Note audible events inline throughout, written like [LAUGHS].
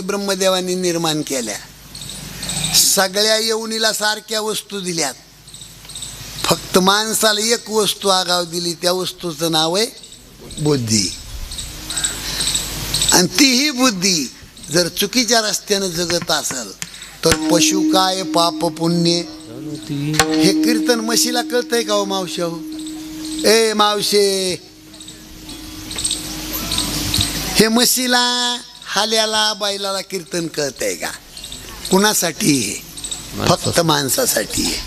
ब्रह्मदेवाने निर्माण केल्या. सगळ्या येवणीला सारख्या वस्तू दिल्यात. फक्त माणसाला एक वस्तू आगाव दिली त्या वस्तूचं नाव आहे बुद्धी. आणि तीही बुद्धी जर चुकीच्या रस्त्यानं जगत असेल तर पशु काय पाप पुण्य? हे कीर्तन म्हशीला कळतंय का हो मावशे हो ए मावशे! हे म्हशीला हाल्याला बैलाला कीर्तन कळतंय का? कुणासाठी हे? फक्त माणसासाठी. आहे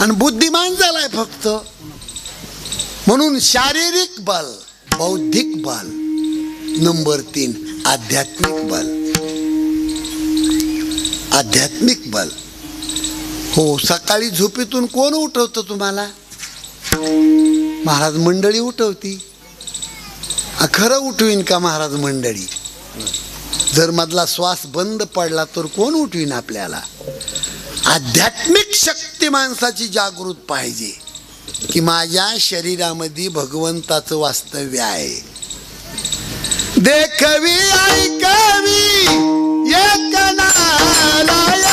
आणि बुद्धी माणसाला आहे फक्त. म्हणून शारीरिक बल बौद्धिक बल नंबर तीन आध्यात्मिक बल. आध्यात्मिक बल. हो सकाळी झोपेतून कोण उठवतं तुम्हाला? महाराज मंडळी उठवती. खरं उठवीन का महाराज मंडळी? जर मधला श्वास बंद पडला तर कोण उठवीन आपल्याला? आध्यात्मिक शक्ती माणसाची जागृत पाहिजे की माझ्या शरीरामध्ये भगवंताचं वास्तव्य आहे. देखवी ऐकवी एक नाला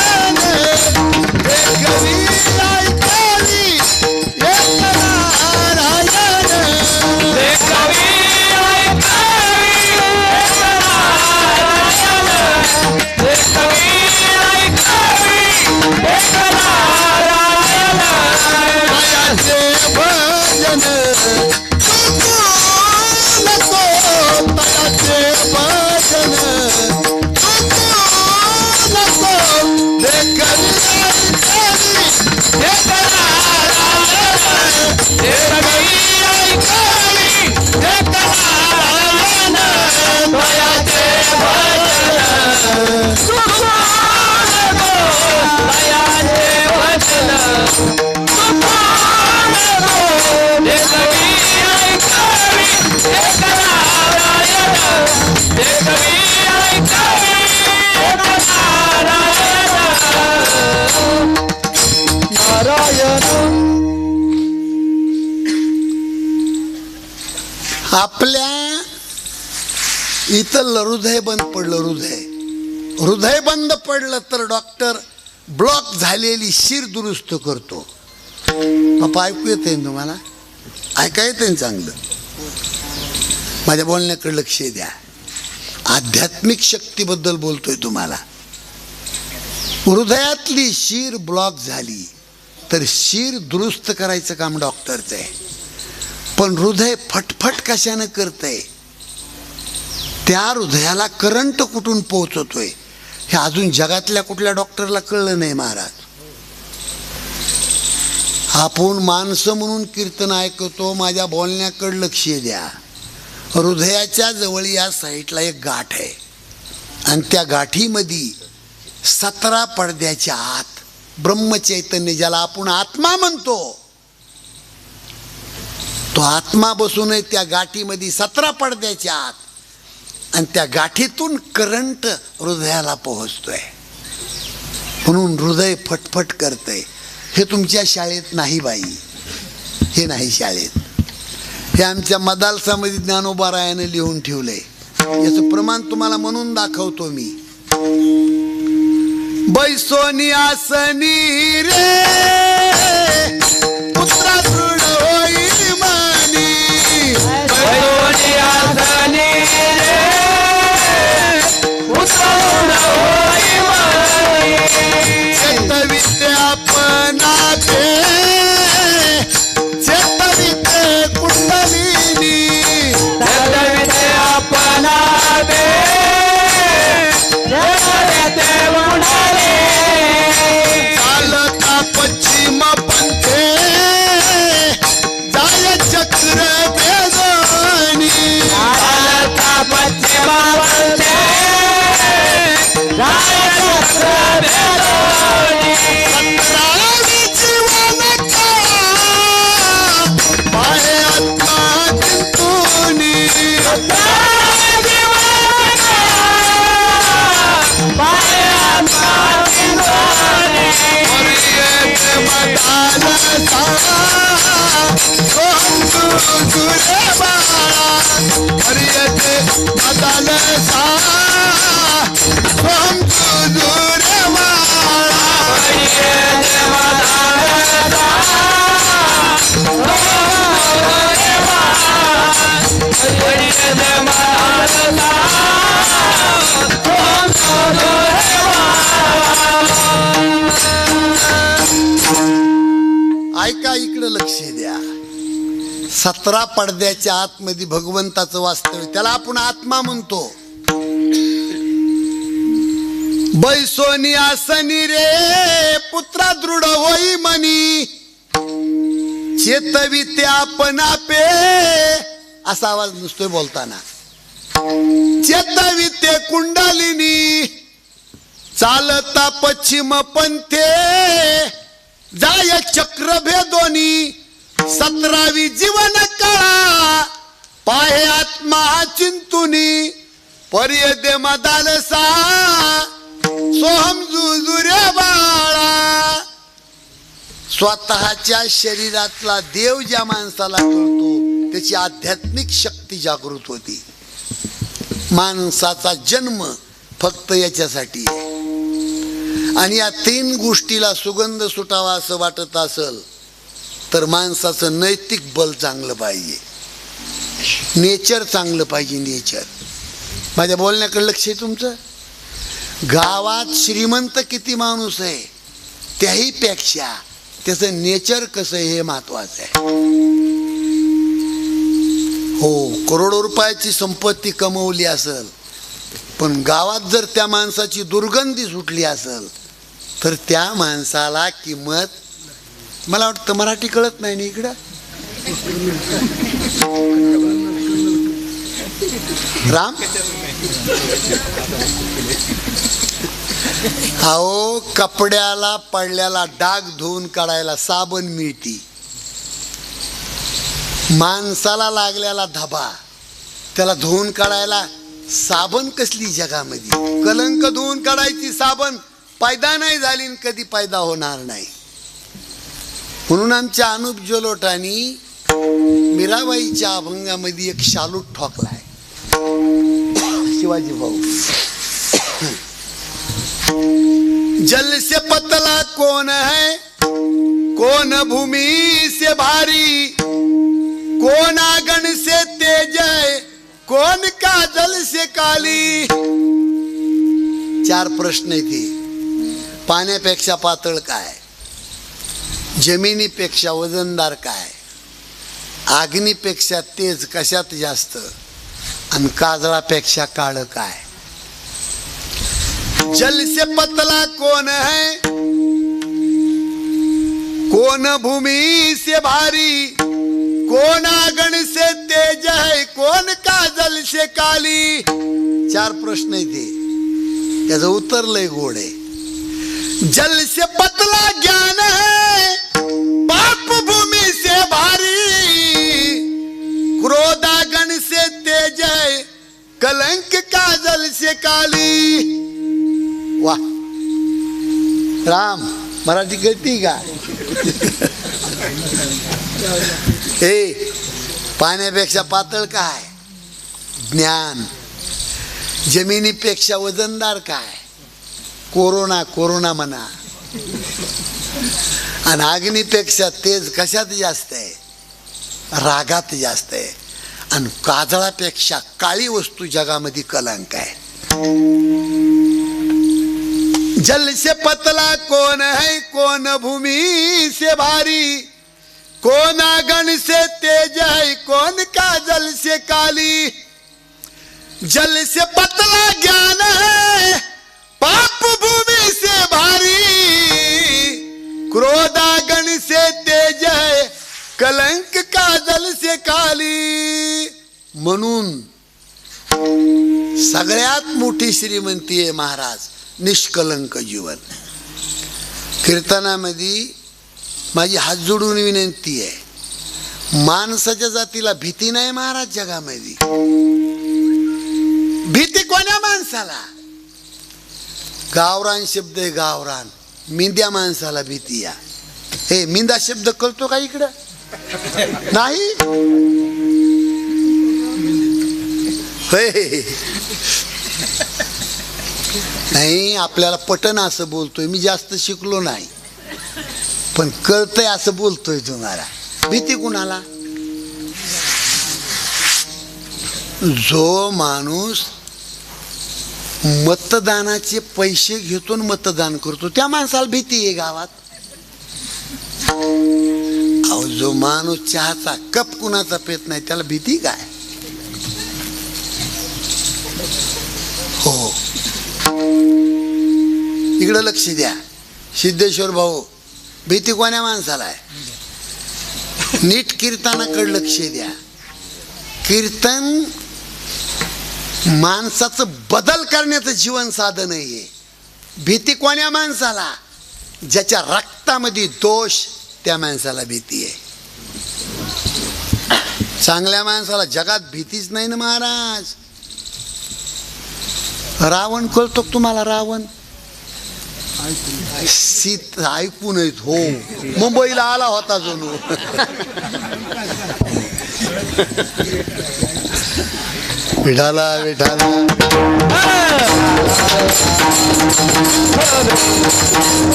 आपल्या इथं हृदय बंद पडलं हृदय. हृदय बंद पडलं तर डॉक्टर ब्लॉक झालेली शिर दुरुस्त करतो. पप्पा ऐकू येते तुम्हाला? ऐका येते चांगलं. माझ्या बोलण्याकडे लक्ष द्या. आध्यात्मिक शक्तीबद्दल बोलतोय तुम्हाला. हृदयातली शीर ब्लॉक झाली तर शीर दुरुस्त करायचं काम डॉक्टरचं आहे. पण हृदय फटफट कशानं करतंय? त्या हृदयाला करंट कुठून पोहोचवतोय हे अजून जगातल्या कुठल्या डॉक्टरला कळलं नाही महाराज. आपण माणसं म्हणून कीर्तन ऐकतो माझ्या बोलण्याकडे लक्ष द्या. हृदयाच्या जवळ या साईडला एक गाठ आहे. आणि त्या गाठीमध्ये सतरा पडद्याच्या आत ब्रह्मचैतन्य ज्याला आपण आत्मा म्हणतो तो आत्मा बसून त्या गाठीमध्ये सतरा पडद्याच्या आत आणि त्या गाठीतून करंट हृदयाला पोहोचतोय. म्हणून हृदय फटफट करतंय. हे तुमच्या शाळेत नाही बाई. हे नाही शाळेत. हे आमच्या मदालसामध्ये ज्ञानोबारायाने लिहून ठेवलंय. याचं प्रमाण तुम्हाला म्हणून दाखवतो मी. बैसोनी आसनी रे. Tanzania. all good. सतरा पडद्याच्या आतमध्ये भगवंताचं वास्तव्य त्याला आपण आत्मा म्हणतो. बैसोनी आसनी रे पुत्रा दृढ होई मनी चेतवी ते आपण आपे असा आवाज नुसतोय बोलताना. चेतवी ते चालता पश्चिम पंथे जाय चक्र भेदोनी सतरावी जीवन काळा. पाहे आत्मा चिंतुनी पर्यदे मदालसा. सोहम जुजुरे बाळा. स्वतःच्या शरीरातला देव ज्या माणसाला कळतो त्याची आध्यात्मिक शक्ती जागृत होती. माणसाचा जन्म फक्त याच्यासाठी. आहे. आणि या तीन गोष्टीला सुगंध सुटावा असं वाटत असल तर माणसाचं नैतिक बल चांगलं पाहिजे. नेचर चांगलं पाहिजे नेचर. माझ्या बोलण्याकडे लक्ष आहे तुमचं? गावात श्रीमंत किती माणूस आहे त्याही पेक्षा त्याचं नेचर कसं आहे हे महत्वाचं आहे. हो करोडो रुपयाची संपत्ती कमवली असेल पण गावात जर त्या माणसाची दुर्गंधी सुटली असेल तर त्या माणसाला किंमत मला वाटतं मराठी कळत नाही ना इकडं? राम? अहो कपड्याला पडल्याला डाग धुवून काढायला साबण मिळती. माणसाला लागलेला धबा. त्याला धुवून काढायला साबण कसली जगामध्ये? कलंक धुवून काढायची साबण पैदा नाही झाली आणि कधी पैदा होणार नाही. म्हणून आमच्या अनुप जोलोटानी मीराबाईच्या अभंगामध्ये एक शालूट ठोकलाय. शिवाजी भाऊ. जल से पतला कोण है? कोण भूमि से भारी? कोण आगन से तेज है? कोण का जल से काली? चार प्रश्न येते पाण्यापेक्षा पातळ काय? जमिनीपेक्षा वजनदार काय? अग्नीपेक्षा तेज कशात जास्त? आणि काजळापेक्षा काळ काय? जल से पतला कोण है? कोण भूमि से भारी? कोण आगण से तेज है? कोण काजल से काली? चार प्रश्न येते त्याचं उत्तर लय गोड आहे. जल से पतला कलंक काजल से काली। वा राम मराठी कळती का? [LAUGHS] हे पाण्यापेक्षा पातळ काय? ज्ञान. जमिनीपेक्षा वजनदार काय? कोरोना कोरोना म्हणा. आणि अग्नीपेक्षा तेज कशात जास्त आहे? रागात जास्त आहे. आणि काजळापेक्षा काळी वस्तू जगामध्ये कलंक आहे. जल से पतला कौन है कौन भूमि से भारी? कौन आगन से तेज है कौन काजल से काली? जल से पतला ज्ञान है, पाप भूमि से भारी। क्रोध क्रोधागन से तेज कलंक काजल से काली म्हणून सगळ्यात मोठी श्रीमंती आहे महाराज निष्कलंक जीवन. कीर्तनामध्ये माझी हात जोडून विनंती आहे माणसाच्या जातीला भीती नाही महाराज जगामध्ये. भीती कोण्या माणसाला? गावरान शब्द आहे गावरान. मिंद्या माणसाला भीती या. हे मिंदा शब्द कळतो का इकडं? नाही? होय. नाही आपल्याला पटन असं बोलतोय. मी जास्त शिकलो नाही. पण कळतंय असं बोलतोय तुम्हाला भीती कुणाला? जो माणूस मतदानाचे पैसे घेतो मतदान करतो त्या माणसाला भीती आहे गावात. अहो जो माणूस चहाचा कप कुणाचा पेत नाही त्याला भीती काय? हो, हो इकडं लक्ष द्या. सिद्धेश्वर भाऊ भीती कोण्या माणसाला आहे? नीट कीर्तनाकडे लक्ष द्या. कीर्तन माणसाचं बदल करण्याचं जीवन साधन आहे भीती कोण्या माणसाला? ज्याच्या रक्तामध्ये दोष त्या माणसाला भीती आहे. चांगल्या माणसाला जगात भीतीच नाही ना महाराज. रावण कळतो तुम्हाला रावण? सीत ऐकून येत हो. मुंबईला आला होता जणू विठाला विठाला.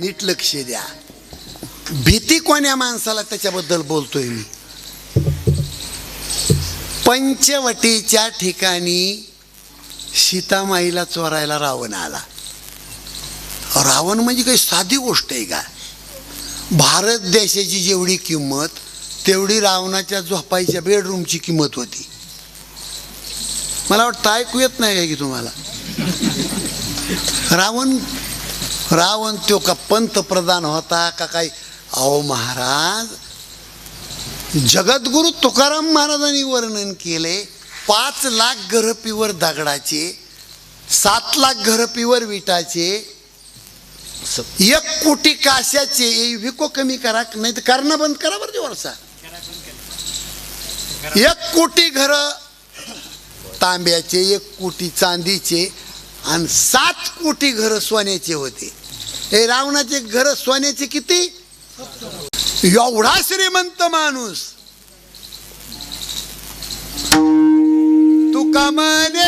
नीट लक्ष द्या. भीती कोण्या माणसाला त्याच्याबद्दल बोलतोय मी? पंचवटीच्या ठिकाणी सीतामाईला चोरायला रावण आला. रावण म्हणजे काही साधी गोष्ट आहे का? भारत देशाची जेवढी किंमत तेवढी रावणाच्या झोपायच्या बेडरूमची किंमत होती. मला वाटतं ऐकू येत नाही काय की तुम्हाला? रावण रावण तो का पंतप्रधान होता का काही अहो महाराज जगद्गुरु तुकाराम महाराजांनी वर्णन केले पाच लाख घरपीवर दगडाचे सात लाख घरपीवर विटाचे एक कोटी काश्याचे विको कमी करा नाही तर करणं बंद करा बरं वर्षा एक कोटी घर तांब्याचे एक कोटी चांदीचे आणि सात कोटी घर सोन्याचे होते. हे रावणाचे घर सोन्याचे किती? एवढा श्रीमंत माणूस. तुका मने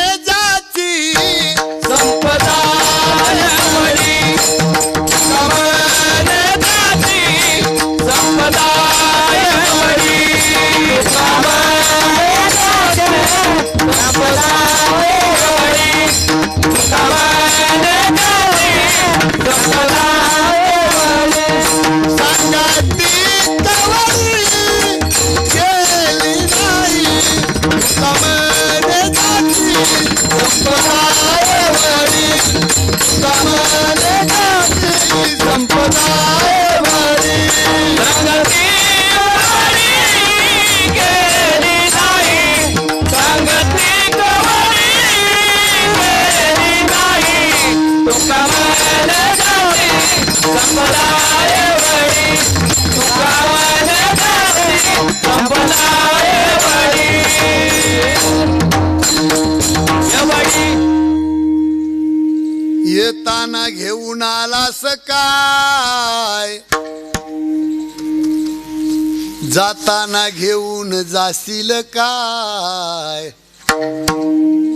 मुलांना घेऊन जाशील काय?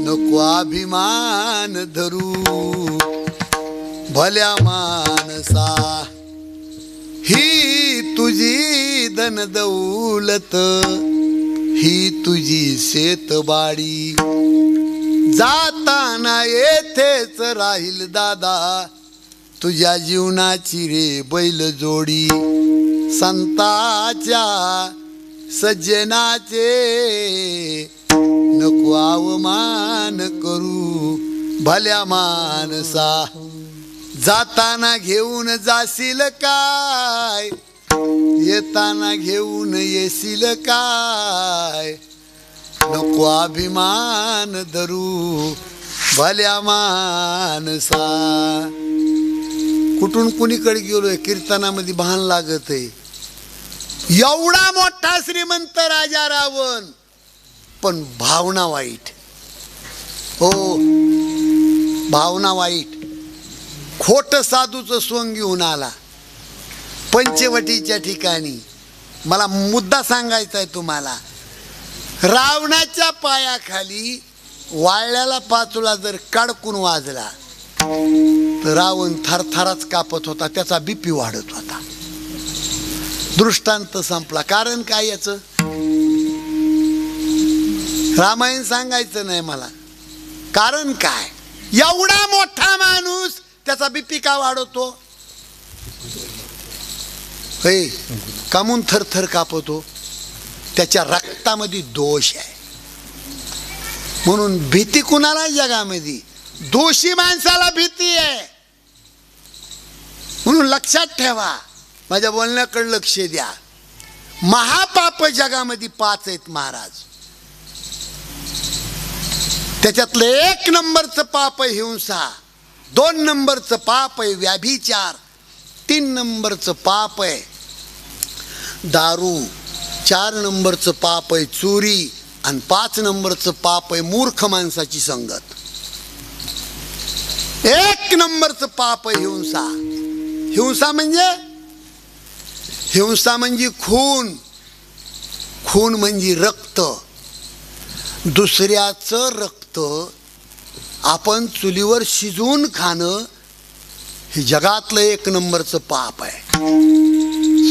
नको अभिमान धरू. भल्या मानसा ही तुझी धन दौलत ही तुझी शेतबाडी. जाताना येथेच राहील दादा तुझ्या जीवनाची रे बैल जोडी संताच्या सज्जनाचे नको अवमान करू भल्या मानसा. जाताना घेऊन जाशील काय? येताना घेऊन येशील काय? नको अभिमान धरू भल्या मानसा. कुठून कुणीकडे गेलोय? कीर्तनामध्ये भान लागत आहे एवढा मोठा श्रीमंत राजा रावण पण भावना वाईट. हो भावना वाईट. खोट साधूचं सोंग घेऊन आला. पंचवटीच्या ठिकाणी. मला मुद्दा सांगायचा आहे तुम्हाला. रावणाच्या पायाखाली वाळल्याला पाचोळा जर काडकून वाजला तर रावण थरथराच कापत होता त्याचा बीपी वाढत होता. दृष्टांत संपला. कारण काय याचं? रामायण सांगायचं नाही मला. कारण काय? एवढा मोठा माणूस त्याचा बीपी का वाढवतो? हे कामून थरथर कापतो त्याच्या रक्तामध्ये दोष आहे. म्हणून भीती कुणाला जगामध्ये? दोषी माणसाला भीती आहे. म्हणून लक्षात ठेवा. माझ्या बोलण्याकडे लक्ष द्या. महापाप जगामध्ये पाच आहेत महाराज. त्याच्यातलं एक नंबरचं पाप आहे हिंसा. दोन नंबरचं पाप आहे व्याभिचार. तीन नंबरचं पाप आहे दारू. चार नंबरचं पाप आहे चोरी. आणि पाच नंबरचं पाप आहे मूर्ख माणसाची संगत. एक नंबरचं पाप आहे हिंसा. हिंसा म्हणजे हिंसा म्हणजे खून. खून म्हणजे रक्त. दुसऱ्याचं रक्त आपण चुलीवर शिजवून खाणं हे जगातलं एक नंबरचं पाप आहे.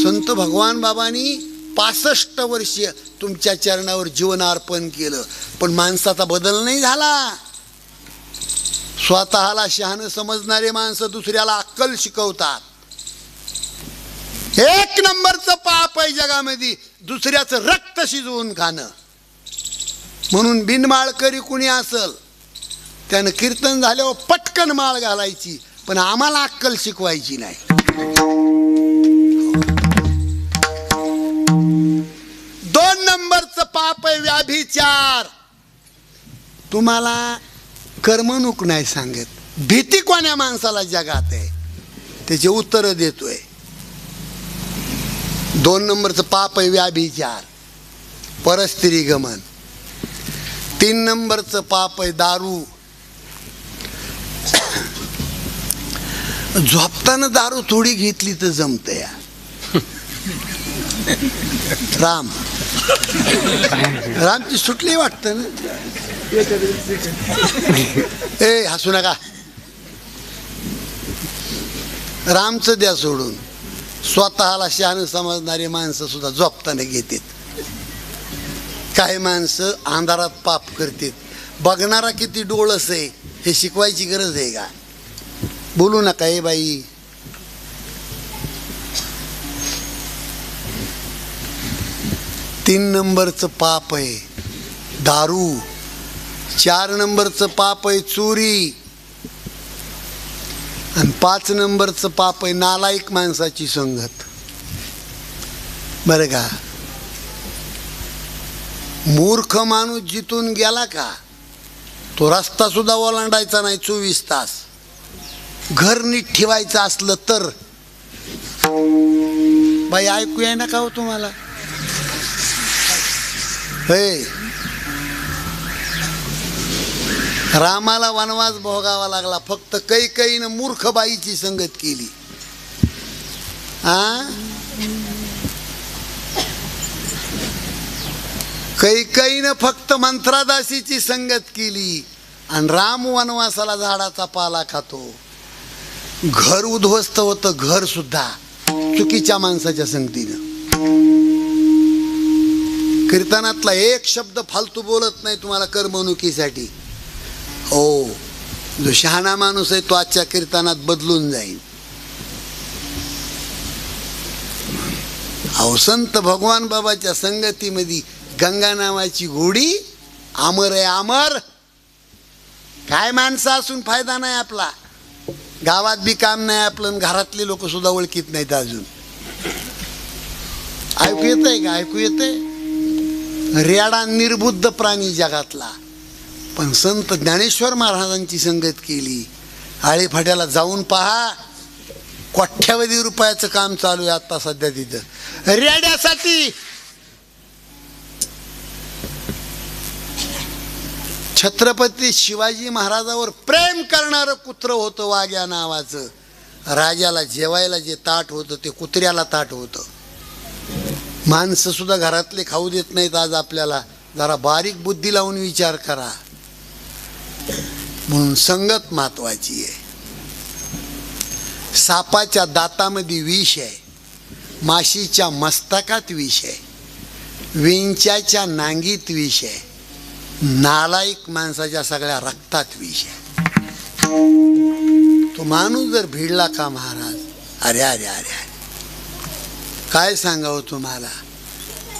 संत भगवान बाबांनी पासष्ट वर्षीय तुमच्या चरणावर जीवन अर्पण केलं. पण माणसाचा बदल नाही झाला. स्वतःला शहाणं समजणारे माणसं दुसऱ्याला अक्कल शिकवतात. एक नंबरचं पाप आहे जगामध्ये दुसऱ्याचं रक्त शिजवून खाणं. म्हणून बिनमाळकरी कुणी असल त्यानं कीर्तन झाल्यावर पटकन माळ घालायची पण आम्हाला अक्कल शिकवायची नाही. दोन नंबरचं पाप आहे व्याभिचार. तुम्हाला करमणूक नाही सांगत भीती कोण्या माणसाला जगात आहे? त्याचे उत्तरं देतोय. दोन नंबरचं पाप आहे व्याभिचार. परस्त्री गमन. तीन नंबरचं पाप आहे दारू. [COUGHS] झोपताना दारू थोडी घेतली तर जमत या [LAUGHS] राम. रामची सुटली वाटतं ना? [LAUGHS] ए हसू नका. रामचं द्या सोडून. स्वतःला शहाण समजणारी माणसं सुद्धा झोपताना घेतात. काही माणसं अंधारात पाप करतात. बघणारा किती डोळस आहे हे शिकवायची गरज आहे का? बोलू नका हे बाई तीन नंबरचं पाप आहे दारू चार नंबरचं पाप आहे चोरी आणि पाच नंबरचं पाप आहे नालायक माणसाची संगत. बरं का? मूर्ख माणूस जिथून गेला का तो रस्ता सुद्धा ओलांडायचा नाही चोवीस तास. घर नीट ठेवायचं असलं तर. बाई ऐकू आहे ना का हो तुम्हाला? हे रामाला वनवास भोगावा लागला. फक्त कैकईनं मूर्ख बाईची संगत केली. आ? कैकईनं फक्त मंत्रादासीची संगत केली. आणि राम वनवासाला झाडाचा पाला खातो. घर उद्ध्वस्त होतं घर सुद्धा चुकीच्या माणसाच्या संगतीनं. कीर्तनातला एक शब्द फालतू बोलत नाही तुम्हाला करमणुकीसाठी. हो. जो शहाणा माणूस आहे तो आजच्या कीर्तनात बदलून जाईल. अहो संत भगवान बाबाच्या संगतीमध्ये गंगा नावाची घोडी अमर आहे अमर काय माणसं असून फायदा नाही आपला. गावात बी काम नाही आपलं आणि घरातले लोक सुद्धा ओळखीत नाहीत अजून. ऐकू येतंय का? ऐकू येतंय? रेडा निर्बुद्ध प्राणी जगातला. पण संत ज्ञानेश्वर महाराजांची संगत केली. आळेफाट्याला जाऊन पहा. कोठ्यावधी रुपयाचं काम चालू आहे आता सध्या तिथं. रेड्यासाठी! छत्रपती शिवाजी महाराजावर प्रेम करणारं कुत्र होतं वाघ्या नावाचं. राजाला जेवायला जे ताट होतं ते कुत्र्याला ताट होतं. माणसं सुद्धा घरातले खाऊ देत नाहीत आज आपल्याला. जरा बारीक बुद्धी लावून विचार करा. म्हणून संगत महत्वाची आहे. सापाच्या दातामध्ये विष आहे. माशीच्या मस्तकात विष आहे. विंच्याच्या नांगीत विष आहे. नालायक माणसाच्या सगळ्या रक्तात विष आहे. तो माणूस जर भिडला का महाराज? अरे अरे अरे अरे. काय सांगावं तुम्हाला?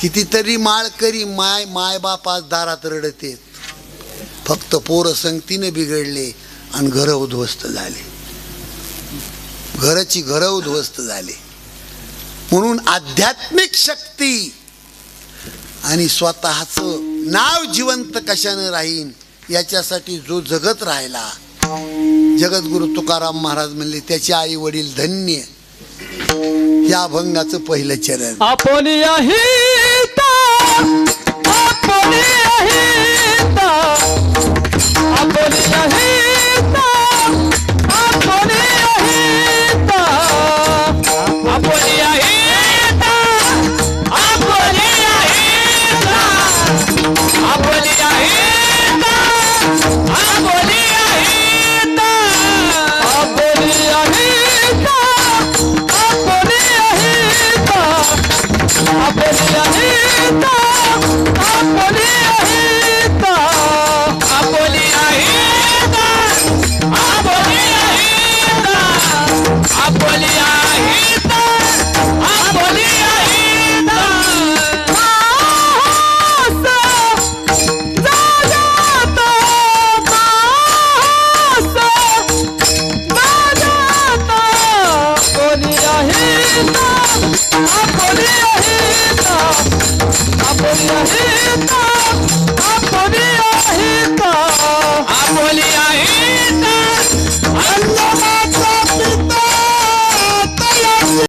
कितीतरी माळकरी माय मायबापास दारात रडतेत फक्त पोरं संगतीने बिघडले आणि घरं उद्ध्वस्त झाले. घराची घरं उद्ध्वस्त झाले. म्हणून आध्यात्मिक शक्ती आणि स्वतःचं नाव जिवंत कशानं राहीन याच्यासाठी जो जगत राहिला जगद्गुरु तुकाराम महाराज म्हणले त्याचे आई वडील धन्य. या अभंगाचं पहिलं चरण. आपण आपण बोली नहीं